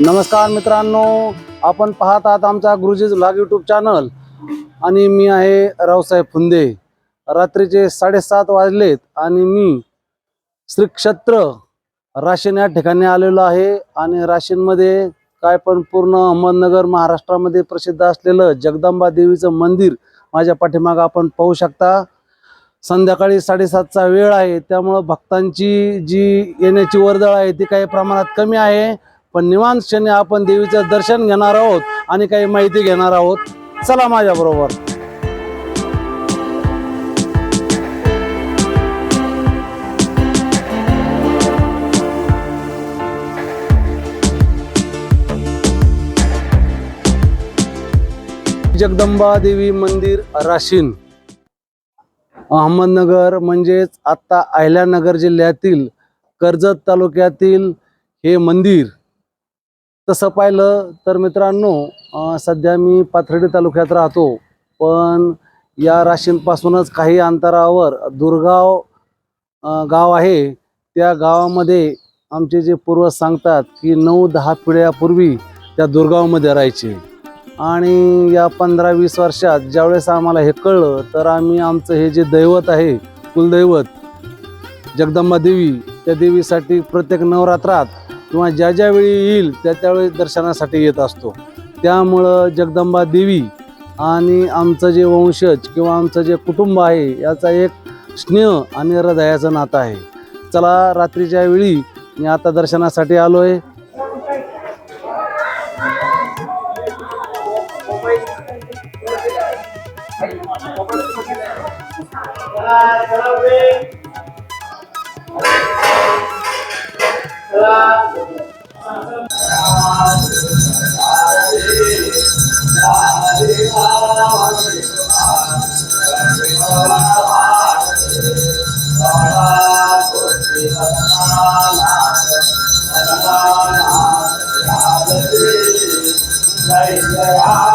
नमस्कार मित्रांनो आपण पाहत आहात आमचा गुरुजीज लाग यूट्यूब चॅनल आणि मी आहे रावसाहेब फुंदे. रात्रीचे साडेसात वाजलेत आणि मी श्री क्षेत्र राशीन या ठिकाणी आलेलो आहे. आणि राशीनमध्ये काय पण पूर्ण अहमदनगर महाराष्ट्रामध्ये प्रसिद्ध असलेलं जगदंबा देवीचं मंदिर माझ्या पाठीमागं आपण पाहू शकता. संध्याकाळी साडेसातचा वेळ आहे त्यामुळं भक्तांची जी येण्याची वर्दळ आहे ती काही प्रमाणात कमी आहे. पण निवांत क्षणी आपण देवीचं दर्शन घेणार आहोत आणि काही माहिती घेणार आहोत. चला माझ्या बरोबर. जगदंबा देवी मंदिर राशीन. अहमदनगर म्हणजेच आत्ता अहिल्यानगर जिल्ह्यातील कर्जत तालुक्यातील हे मंदिर. तसं पाहिलं तर मित्रांनो सध्या मी पाथर्डी तालुक्यात राहतो. पण या राशींपासूनच काही अंतरावर दुर्गाव गाव आहे. त्या गावामध्ये आमचे जे पूर्वज सांगतात की नऊ दहा पिढ्यापूर्वी त्या दुर्गावमध्ये राहायचे. आणि या पंधरा वीस वर्षात ज्यावेळेस आम्हाला हे कळलं तर आम्ही आमचं हे जे दैवत आहे कुलदैवत जगदंबा देवी त्या देवीसाठी प्रत्येक नवरात्रात किंवा ज्या ज्या वेळी येईल त्या त्यावेळी दर्शनासाठी येत असतो. त्यामुळं जगदंबा देवी आणि आमचं जे वंशज किंवा आमचं जे कुटुंब आहे याचा एक स्नेह आणि हृदयाचं नातं आहे. चला रात्रीच्या वेळी मी आता दर्शनासाठी आलो आहे Allah